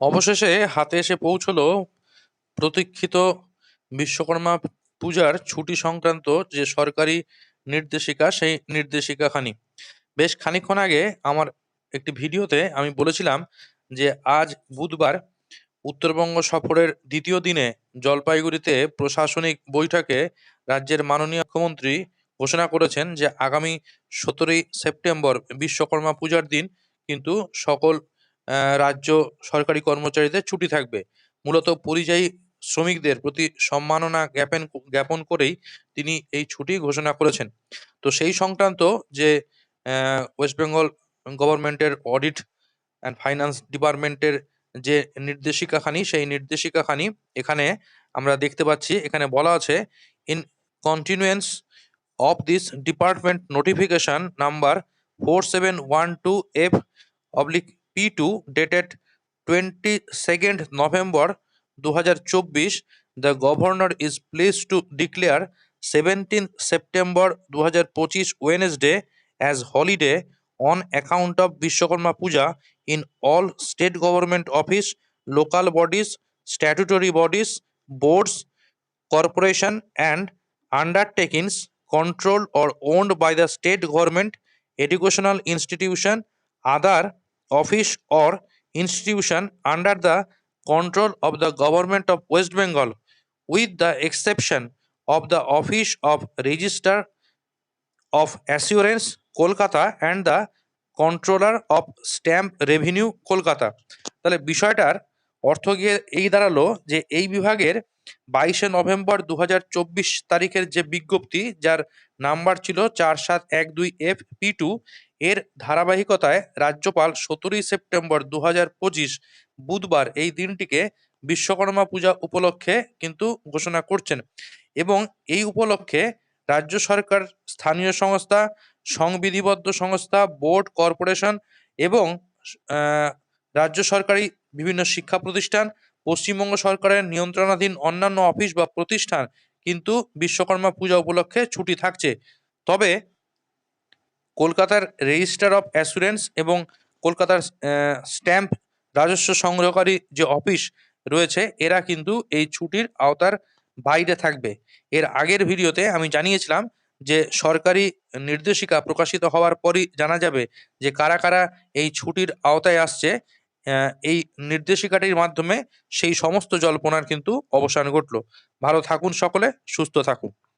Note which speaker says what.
Speaker 1: অবশেষে হাতে এসে পৌঁছলো প্রতীক্ষিত বিশ্বকর্মা পূজার ছুটি সংক্রান্ত যে সরকারি নির্দেশিকা, সেই নির্দেশিকাখানি। বেশ খানিক্ষণ আগে আমার একটি ভিডিওতে আমি বলেছিলাম যে আজ বুধবার উত্তরবঙ্গ সফরের দ্বিতীয় দিনে জলপাইগুড়িতে প্রশাসনিক বৈঠকে রাজ্যের মাননীয় মুখ্যমন্ত্রী ঘোষণা করেছেন যে আগামী সতেরোই সেপ্টেম্বর বিশ্বকর্মা পূজার দিন, কিন্তু সকল রাজ্য সরকারি কর্মচারীদের ছুটি থাকবে। মূলত পরিযায়ী শ্রমিকদের প্রতি সম্মাননা জ্ঞাপন জ্ঞাপন করেই তিনি এই ছুটি ঘোষণা করেছেন। তো সেই সংক্রান্ত যে ওয়েস্ট বেঙ্গল গভর্নমেন্টের অডিট অ্যান্ড ফাইন্যান্স ডিপার্টমেন্টের যে নির্দেশিকাখানি, সেই নির্দেশিকাখানি এখানে আমরা দেখতে পাচ্ছি, এখানে বলা আছে, in continuance of this department notification number four seven one two F oblique P two dated twenty second November দু হাজার চব্বিশ the governor is pleased to declare seventeen September দু হাজার পঁচিশ Wednesday as holiday on account of Vishwakarma Puja in all state government office, local bodies, statutory bodies, boards, corporation and undertakings controlled or owned by the state government, educational institution, other office or institution under the control of the government of West Bengal with the exception of the office of registrar of assurance Kolkata and the controller of stamp revenue Kolkata তাহলে বিষয়টার অর্থ গিয়ে এই দাঁড়াল যে এই বিভাগের বাইশে নভেম্বর দু হাজার চব্বিশ তারিখের যে বিজ্ঞপ্তি, যার নাম্বার ছিল চার সাত এক দুই এফ পি টু, এর ধারাবাহিকতায় রাজ্যপাল সতেরোই সেপ্টেম্বর দু বুধবার এই দিনটিকে বিশ্বকর্মা পূজা উপলক্ষে কিন্তু ঘোষণা করছেন এবং এই উপলক্ষে রাজ্য সরকার, স্থানীয় সংস্থা, সংবিধিবদ্ধ সংস্থা, বোর্ড, কর্পোরেশন এবং রাজ্য সরকারি বিভিন্ন শিক্ষা প্রতিষ্ঠান পশ্চিমবঙ্গ সরকারের নিয়ন্ত্রণাধীন অন্যান্য অফিস বা প্রতিষ্ঠান কিন্তু বিশ্বকর্মা পূজা উপলক্ষে ছুটি থাকছে। তবে কলকাতার রেজিস্টার অফ অ্যাসুরেন্স এবং কলকাতার স্ট্যাম্প রাজস্ব সংগ্রহকারী যে অফিস রয়েছে, এরা কিন্তু এই ছুটির আওতার বাইরে থাকবে। এর আগের ভিডিওতে আমি জানিয়েছিলাম যে সরকারি নির্দেশিকা প্রকাশিত হওয়ার পরই জানা যাবে যে কারা কারা এই ছুটির আওতায় আসছে। এই নির্দেশিকাটির মাধ্যমে সেই সমস্ত জল্পনার কিন্তু অবসান ঘটলো। ভালো থাকুন সকলে সুস্থ থাকুন।